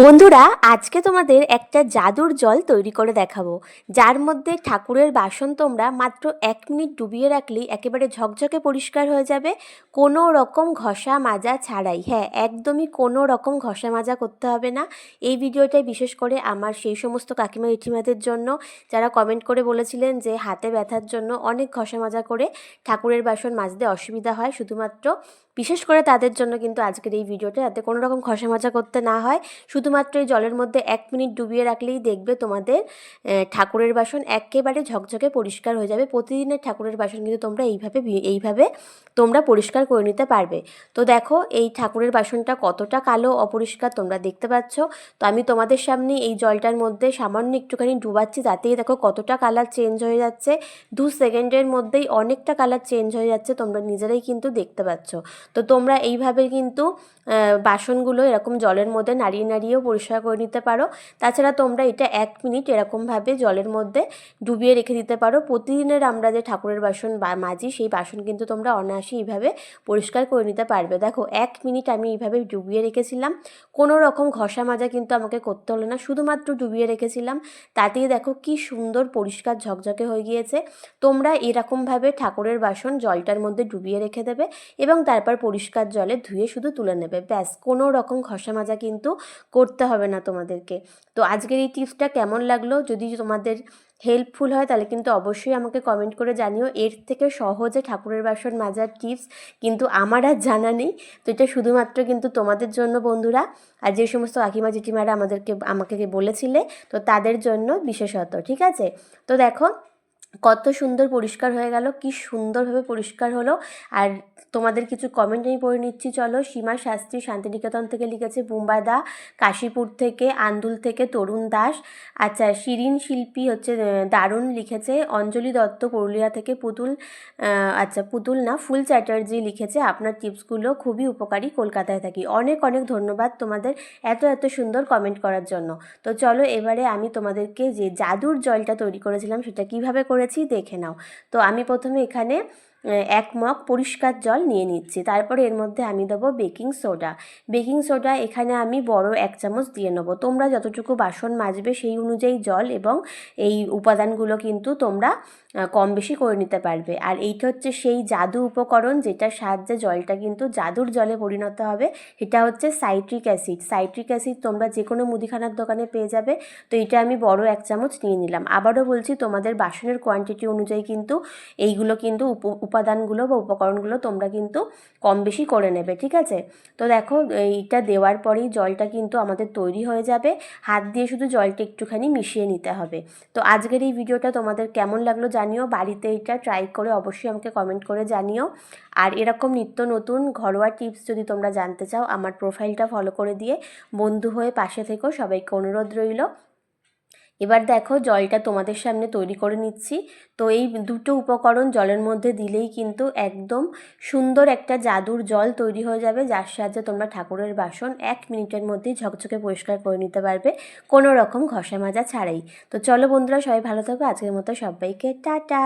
বন্ধুরা, আজকে তোমাদের একটা জাদুর জল তৈরি করে দেখাবো। যার মধ্যে ঠাকুরের বাসন তোমরা মাত্র এক মিনিট ডুবিয়ে রাখলেই একেবারে ঝকঝকে পরিষ্কার হয়ে যাবে। কোনো রকম ঘষা মাজা ছাড়াই। হ্যাঁ একদমই কোনো রকম ঘষা মাজা করতে হবে না। এই ভিডিওটাই বিশেষ করে আমার সেই সমস্ত কাকিমা ইঠিমাদের জন্য। যারা কমেন্ট করে বলেছিলেন যে হাতে ব্যথার জন্য অনেক ঘষা মাজা করে ঠাকুরের বাসন মাজতে অসুবিধা হয়। শুধুমাত্র বিশেষ করে তাদের জন্য কিন্তু আজকের এই ভিডিওটা, যাতে কোনো রকম ঘষা মাজা করতে না হয়। শুধুমাত্র এই জলের মধ্যে এক মিনিট ডুবিয়ে রাখলেই দেখবে তোমাদের ঠাকুরের বাসন একেবারে ঝকঝকে পরিষ্কার হয়ে যাবে। প্রতিদিনের ঠাকুরের বাসন কিন্তু তোমরা এইভাবে এইভাবে তোমরা পরিষ্কার করে নিতে পারবে। তো দেখো, এই ঠাকুরের বাসনটা কতটা কালো, অপরিষ্কার তোমরা দেখতে পাচ্ছ। তো আমি তোমাদের সামনে এই জলটার মধ্যে সামান্য একটুখানি ডুবাচ্ছি, তাতেই দেখো কতটা কালার চেঞ্জ হয়ে যাচ্ছে। দু সেকেন্ডের মধ্যেই অনেকটা কালার চেঞ্জ হয়ে যাচ্ছে, তোমরা নিজেরাই কিন্তু দেখতে পাচ্ছ। তো তোমরা এইভাবে কিন্তু বাসনগুলো এরকম জলের মধ্যে নাড়িয়ে নাড়িয়েও পরিষ্কার করে নিতে পারো। তাছাড়া তোমরা এটা এক মিনিট এরকমভাবে জলের মধ্যে ডুবিয়ে রেখে দিতে পারো। প্রতিদিনের আমরা যে ঠাকুরের বাসন মাজি, সেই বাসন কিন্তু তোমরা অনায়াসে এইভাবে পরিষ্কার করে নিতে পারবে। দেখো, এক মিনিট আমি এইভাবে ডুবিয়ে রেখেছিলাম। কোনো রকম ঘষা মাজা কিন্তু আমাকে করতে হলো না। শুধুমাত্র ডুবিয়ে রেখেছিলাম। তাতেই দেখো কি সুন্দর পরিষ্কার ঝকঝকে হয়ে গিয়েছে। তোমরা এরকমভাবে ঠাকুরের বাসন জলটার মধ্যে ডুবিয়ে রেখে দেবে এবং তারপর পরিষ্কার জলে ধুয়ে শুধু তুলে নেবে। ব্যাস, কোনো রকম ঘষা মাজা কিন্তু করতে হবে না তোমাদেরকে। তো আজকের এই টিপসটা কেমন লাগল? যদি তোমাদের হেল্পফুল হয় তাহলে কিন্তু অবশ্যই আমাকে কমেন্ট করে জানিও। এর থেকে সহজে ঠাকুরের বাসন মাজার টিপস কিন্তু আমার আর জানা নেই। তো এটা শুধুমাত্র কিন্তু তোমাদের জন্য বন্ধুরা। আর যে সমস্ত কাকিমা, জেঠিমারা আমাদেরকে, আমাকে বলেছিলে, তো তাদের জন্য বিশেষত, ঠিক আছে? তো দেখো কত সুন্দর পরিষ্কার হয়ে গেল, কি সুন্দরভাবে পরিষ্কার হলো। আর তোমাদের কিছু কমেন্ট আমি পড়ে নিচ্ছি, চলো। সীমা শাস্ত্রী শান্তিনিকেতন থেকে লিখেছে, বুম্বা দা, কাশীপুর থেকে, আন্দুল থেকে তরুণ দাস। আচ্ছা শিরিন শিল্পী হচ্ছে দারুণ লিখেছে, অঞ্জলি দত্ত, পুরুলিয়া থেকে পুতুল আচ্ছা পুতুল না, ফুল চ্যাটার্জি লিখেছে, আপনার টিপসগুলো খুবই উপকারী, কলকাতায় থাকি। অনেক অনেক ধন্যবাদ তোমাদের এত এত সুন্দর কমেন্ট করার জন্য। তো চলো, এবারে আমি তোমাদেরকে যে জাদুর জলটা তৈরি করেছিলাম, সেটা কীভাবে করেছি দেখে নাও। তো আমি প্রথমে এখানে এক মগ পরিষ্কার জল নিয়ে নিচ্ছি। তারপরে এর মধ্যে আমি দেবো বেকিং সোডা। বেকিং সোডা এখানে আমি বড় এক চামচ দিয়ে নেব। তোমরা যতটুকু বাসন মাজবে সেই অনুযায়ী জল এবং এই উপাদানগুলো কিন্তু তোমরা কম বেশি করে নিতে পারবে। আর এইটা হচ্ছে সেই জাদু উপকরণ যেটার সাহায্যে জলটা কিন্তু জাদুর জলে পরিণত হবে। এটা হচ্ছে সাইট্রিক অ্যাসিড। সাইট্রিক অ্যাসিড তোমরা যে কোনো মুদিখানার দোকানে পেয়ে যাবে। তো এটা আমি বড় এক চামচ নিয়ে নিলাম। আবারও বলছি, তোমাদের বাসনের কোয়ান্টিটি অনুযায়ী কিন্তু এইগুলো কিন্তু উপ- উপাদানগুলো বা উপকরণগুলো তোমরা কিন্তু কম বেশি করে নেবে, ঠিক আছে? তো দেখো, এইটা দেওয়ার পরেই জলটা কিন্তু আমাদের তৈরি হয়ে যাবে। হাত দিয়ে শুধু জলটা একটুখানি মিশিয়ে নিতে হবে। তো আজকের এই ভিডিওটা তোমাদের কেমন লাগল জানিও। বাড়িতে এটা ট্রাই করে অবশ্যই আমাকে কমেন্ট করে জানিও। আর এরকম নিত্য নতুন ঘরোয়া টিপস যদি তোমরা জানতে চাও, আমার প্রোফাইলটা ফলো করে দিয়ে বন্ধু হয়ে পাশে থেকো। সবাইকে অনুরোধ রইল। এবার দেখো জলটা তোমাদের সামনে তৈরি করে নিচ্ছি। তো এই দুটো উপকরণ জলের মধ্যে দিলেই কিন্তু একদম সুন্দর একটা জাদুর জল তৈরি হয়ে যাবে, যার সাহায্যে তোমরা ঠাকুরের বাসন এক মিনিটের মধ্যেই ঝকঝকে পরিষ্কার করে নিতে পারবে কোনো রকম ঘষা মাজা ছাড়াই। তো চলো বন্ধুরা সবাই ভালো থাকো, আজকের মতো সবাইকে টাটা!